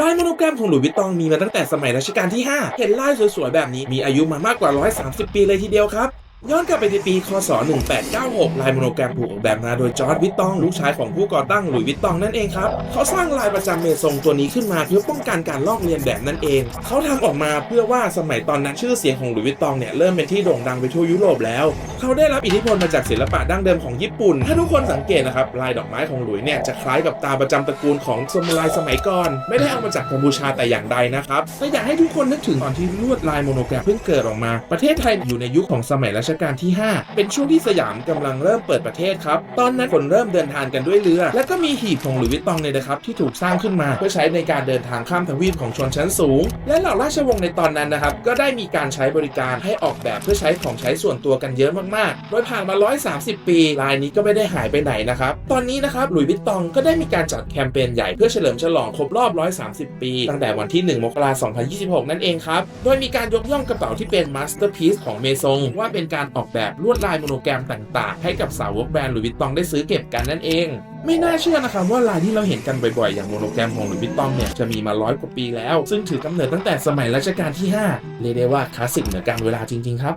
ลายโมโนแกรมของหลุยส์วิตตองมีมาตั้งแต่สมัยรัชกาลที่ 5 เห็นลายสวยๆแบบนี้มีอายุมามากกว่า 130 ปีเลยทีเดียวครับ ย้อนกลับไปในปี คศ 1896 ลายโมโนแกรมถูกออกแบบมาโดยจอร์ดวิตตอง ลูกชายของผู้ก่อตั้งหลุยส์วิตตองนั่นเองครับ เขาสร้างลายประจำเมซงตัวนี้ขึ้นมาเพื่อป้องกันการลอกเลียนแบบนั่นเอง เขาทำออกมาเพื่อว่าสมัยตอนนั้นชื่อเสียงของหลุยส์วิตตองเนี่ยเริ่มเป็นที่โด่งดังไปทั่วยุโรปแล้ว เขาได้รับอิทธิพลมาจากศิลปะดั้งเดิมของญี่ปุ่น ถ้าทุกคนสังเกตนะครับลายดอกไม้ของหลุยส์เนี่ยจะคล้ายกับตาประจำตระกูลของซามูไรสมัยก่อน ไม่ได้เอามาจากกัมพูชาแต่อย่างใดนะครับแต่อยากให้ทุกคนนึกถึงตอนที่ลวดลายโมโนแกรมเพิ่งเกิดออกมา ประเทศไทยอยู่ในยุคของสมัยรัชกาลที่ 5 เป็นช่วงที่สยามกำลังเริ่มเปิดประเทศครับ ตอนนั้นคนเริ่มเดินทางกันด้วยเรือ และก็มีหีบของหลุยส์วิตตองเนี่ยนะครับที่ถูกสร้างขึ้นมา เพื่อใช้ในการเดินทางข้ามทวีปของชนชั้นสูง และเหล่าราชวงศ์ในตอนนั้นนะครับก็ได้มีการใช้บริการให้ออกแบบเพื่อใช้ของใช้ส่วนตัวกันเยอะมากๆ โดยผ่านมา 130 ปีลายนี้ก็ไม่ได้หายไปไหนนะครับ ตอนนี้นะครับหลุยส์วิตตองก็ได้มีการจัดแคมเปญใหญ่เพื่อเฉลิมฉลองครบรอบ 130 ปี ตั้งแต่วันที่ 1 มกราคม 2026 นั่นเองครับ โดยมีการยกย่องกระเป๋าที่เป็นมาสเตอร์พี e ของเมซงว่าเป็นการออกแบบลวดลายโมโนแกรมต่างๆ ให้กับสาวกแบรนด์หลุยส์วิตตองได้ซื้อเก็บกันนั่นเอง ไม่น่าเชื่อนะครับว่าลายที่เราเห็นกันบ่อยๆ อย่างโมโนแกรมของหลุยส์วิตตองเนี่ยจะมีมาร้อยกว่าปีแล้ว ซึ่งถือกำเนิดตั้งแต่สมัยรัชกาลที่ 5 เรียกได้ว่าคลาสสิกเหนือการเวลาจริงๆครับ